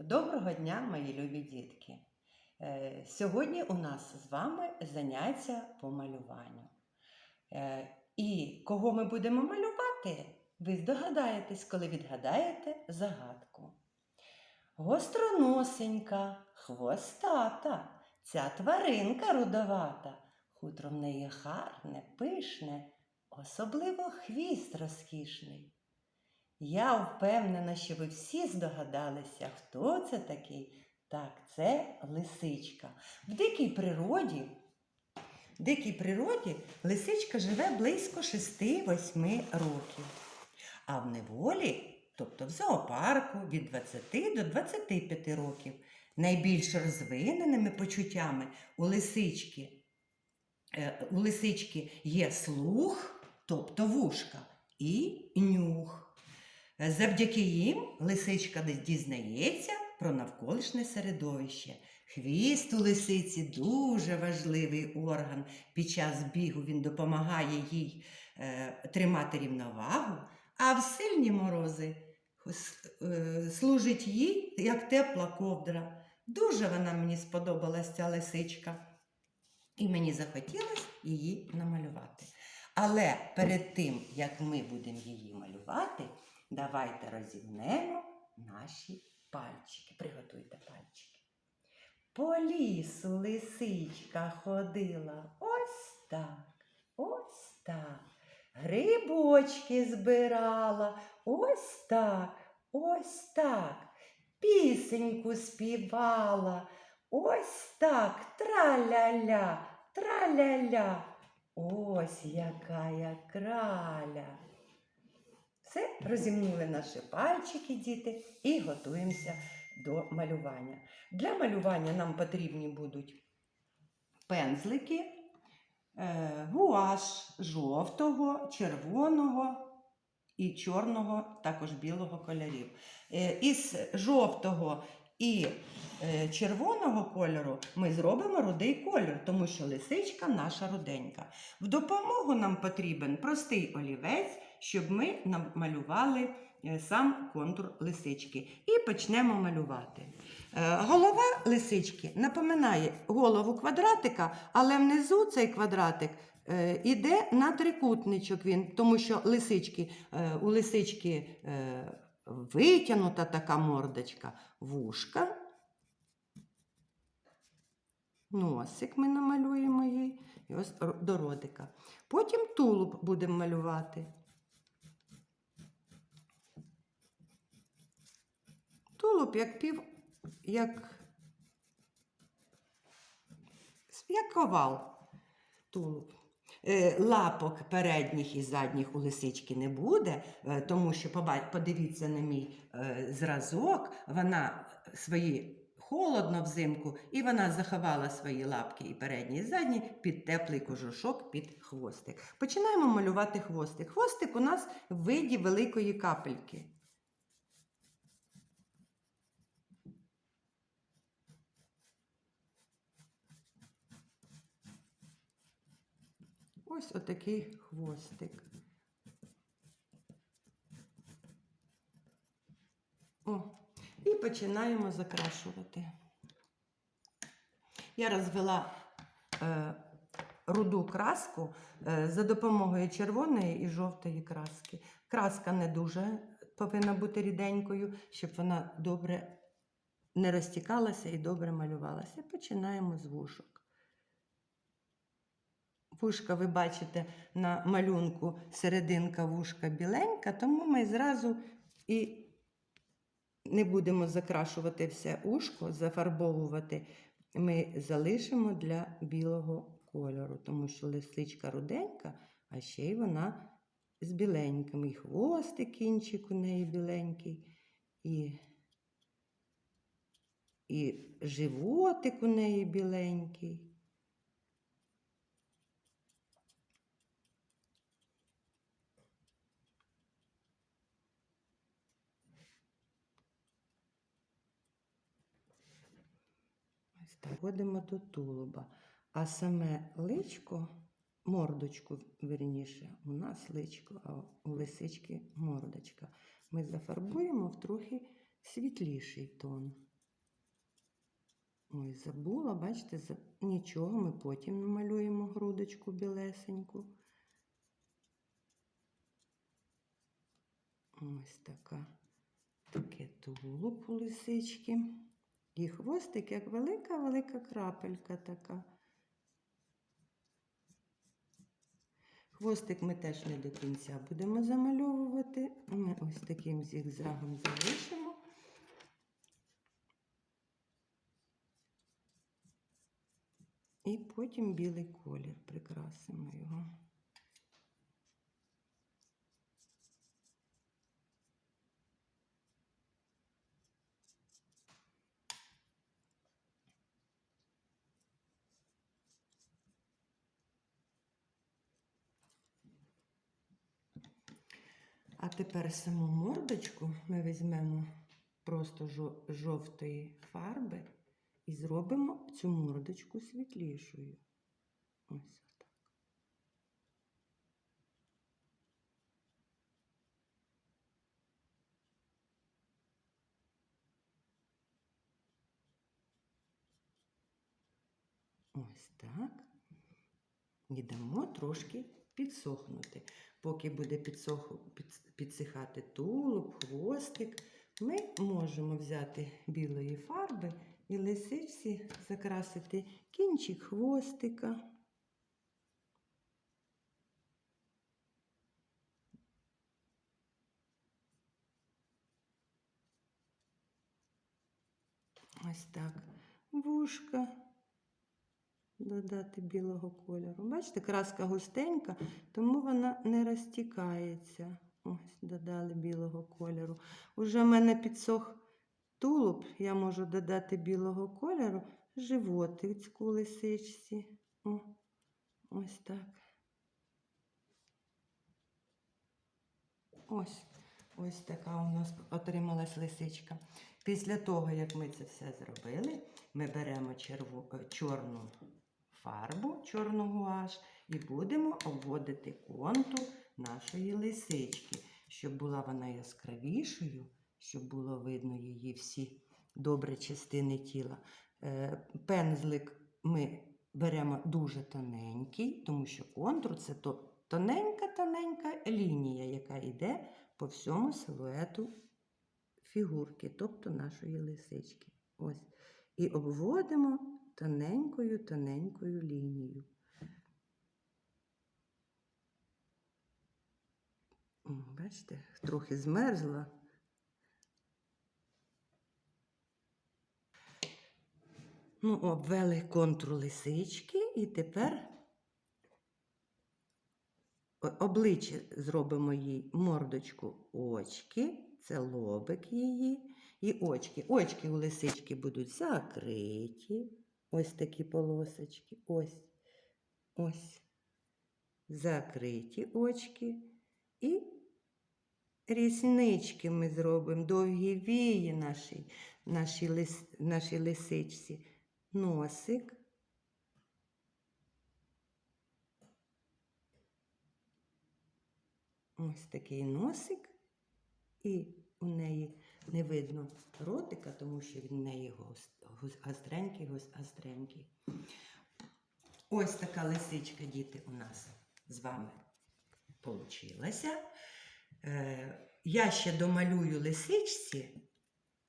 Доброго дня, мої любі дітки! Е, Сьогодні у нас з вами заняття по малюванню. Е, І кого ми будемо малювати, ви здогадаєтесь, коли відгадаєте загадку. Гостроносенька, хвостата, ця тваринка рудовата, хутро в неї гарне, пишне, особливо хвіст розкішний. Я впевнена, що ви всі здогадалися, хто це такий. Так, це лисичка. В дикій природі, в дикій природі лисичка живе близько 6-8 років. А в неволі, тобто в зоопарку від 20 до 25 років, найбільш розвиненими почуттями у лисички, е, у лисички є слух, тобто вушка, і нюх. Завдяки їм лисичка дізнається про навколишнє середовище. Хвіст у лисиці дуже важливий орган. Під час бігу він допомагає їй е, тримати рівновагу, а в сильні морози е, служить їй як тепла ковдра. Дуже вона мені сподобалась ця лисичка, і мені захотілося її намалювати. Але перед тим, як ми будемо її малювати, давайте розімнемо наші пальчики. Приготуйте пальчики. По лісу лисичка ходила ось так, ось так. Грибочки збирала ось так, ось так. Пісеньку співала. Ось так, траля-ля, траля-ля. Ось яка я. Все, розімнули наші пальчики, діти, і готуємося до малювання. Для малювання нам потрібні будуть пензлики, е, гуаш жовтого, червоного і чорного, також білого кольорів. Е, Із жовтого і е, червоного кольору ми зробимо рудий кольор, тому що лисичка наша руденька. В допомогу нам потрібен простий олівець, щоб ми намалювали е, сам контур лисички. І почнемо малювати. Е, Голова лисички напоминає голову квадратика, але внизу цей квадратик е, іде на трикутничок він, тому що лисички, у лисички витягнута така мордочка, вушка. Носик ми намалюємо їй і ось до ротика. Потім тулуб будемо малювати. Тулуб як пів, як, як овал. Тулуб. Е, Лапок передніх і задніх у лисички не буде, е, тому що подивіться на мій е, зразок, вона свої холодно взимку, і вона заховала свої лапки і передні, і задні під теплий кожушок, під хвостик. Починаємо малювати хвостик. Хвостик у нас в виді великої капельки. Ось отакий хвостик. О, і починаємо закрашувати. Я розвела е, руду краску е, за допомогою червоної і жовтої краски. Краска не дуже повинна бути ріденькою, щоб вона добре не розтікалася і добре малювалася. Починаємо з вушок. Вушка, ви бачите, на малюнку серединка вушка біленька, тому ми зразу і не будемо закрашувати все ушко, зафарбовувати. Ми залишимо для білого кольору, тому що лисичка руденька, а ще й вона з біленьким. І хвостик кінчик у неї біленький, і, і животик у неї біленький. Ось так. Ходимо до тулуба. А саме личко, мордочку, верніше, у нас личко, а у лисички мордочка. Ми зафарбуємо в трохи світліший тон. Ой, забула, бачите, за... нічого, ми потім намалюємо грудочку білесеньку. Ось така. Таке тулуб у лисички. І хвостик, як велика-велика крапелька така. Хвостик ми теж не до кінця будемо замальовувати. Ми ось таким зігзагом залишимо. І потім білий колір прикрасимо його. А тепер саму мордочку ми візьмемо просто жовтої фарби і зробимо цю мордочку світлішою. Ось отак. Ось так. І дамо трошки підсохнути. Поки буде підсох... під- підсихати тулуб, хвостик, ми можемо взяти білої фарби і лисичці закрасити кінчик хвостика. Ось так. Вушка додати білого кольору. Бачите, краска густенька, тому вона не розтікається. Ось, додали білого кольору. Уже в мене підсох тулуб, я можу додати білого кольору животицьку лисичці. О, ось так. Ось, ось така у нас отрималась лисичка. Після того, як ми це все зробили, ми беремо черву, е, чорну фарбу, чорну гуаш, і будемо обводити контур нашої лисички, щоб була вона яскравішою, щоб було видно її всі добрі частини тіла. Е, Пензлик ми беремо дуже тоненький, тому що контур це тоненька-тоненька лінія, яка йде по всьому силуету фігурки, тобто нашої лисички. Ось. І обводимо тоненькою-тоненькою лінією. Бачите, трохи змерзла. Ну, обвели контур лисички і тепер обличчя зробимо їй мордочку очки, це лобик її. І очки. Очки у лисички будуть закриті. Ось такі полосочки. Ось. Ось. Закриті очки. І ріснички ми зробимо, довгі вії нашій, нашій, лис, нашій лисичці. Носик. Ось такий носик. І у неї не видно ротика, тому що він в неї гос- гос- гостренький, гостренький. Ось така лисичка, діти, у нас з вами получилася. Е, я ще домалюю лисичці,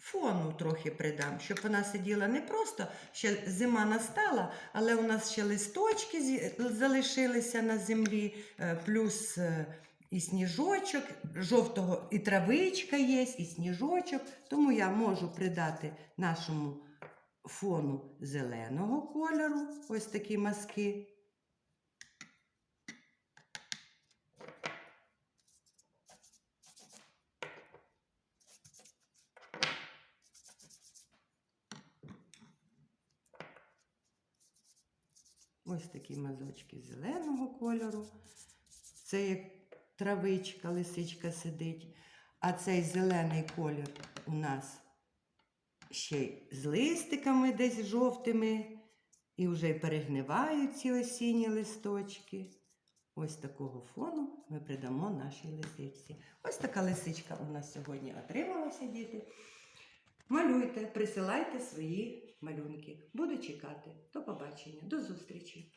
фону трохи придам, щоб вона сиділа не просто, ще зима настала, але у нас ще листочки залишилися на землі, е, плюс е, і сніжочок, жовтого і травичка є, і сніжочок. Тому я можу придати нашому фону зеленого кольору, ось такі маски. Ось такі мазочки зеленого кольору. Це як травичка, лисичка сидить. А цей зелений колір у нас ще й з листиками десь жовтими. І вже й перегнивають ці осінні листочки. Ось такого фону ми придамо нашій лисичці. Ось така лисичка у нас сьогодні отрималася, діти. Малюйте, присилайте свої малюнки. Буду чекати. До побачення, до зустрічі!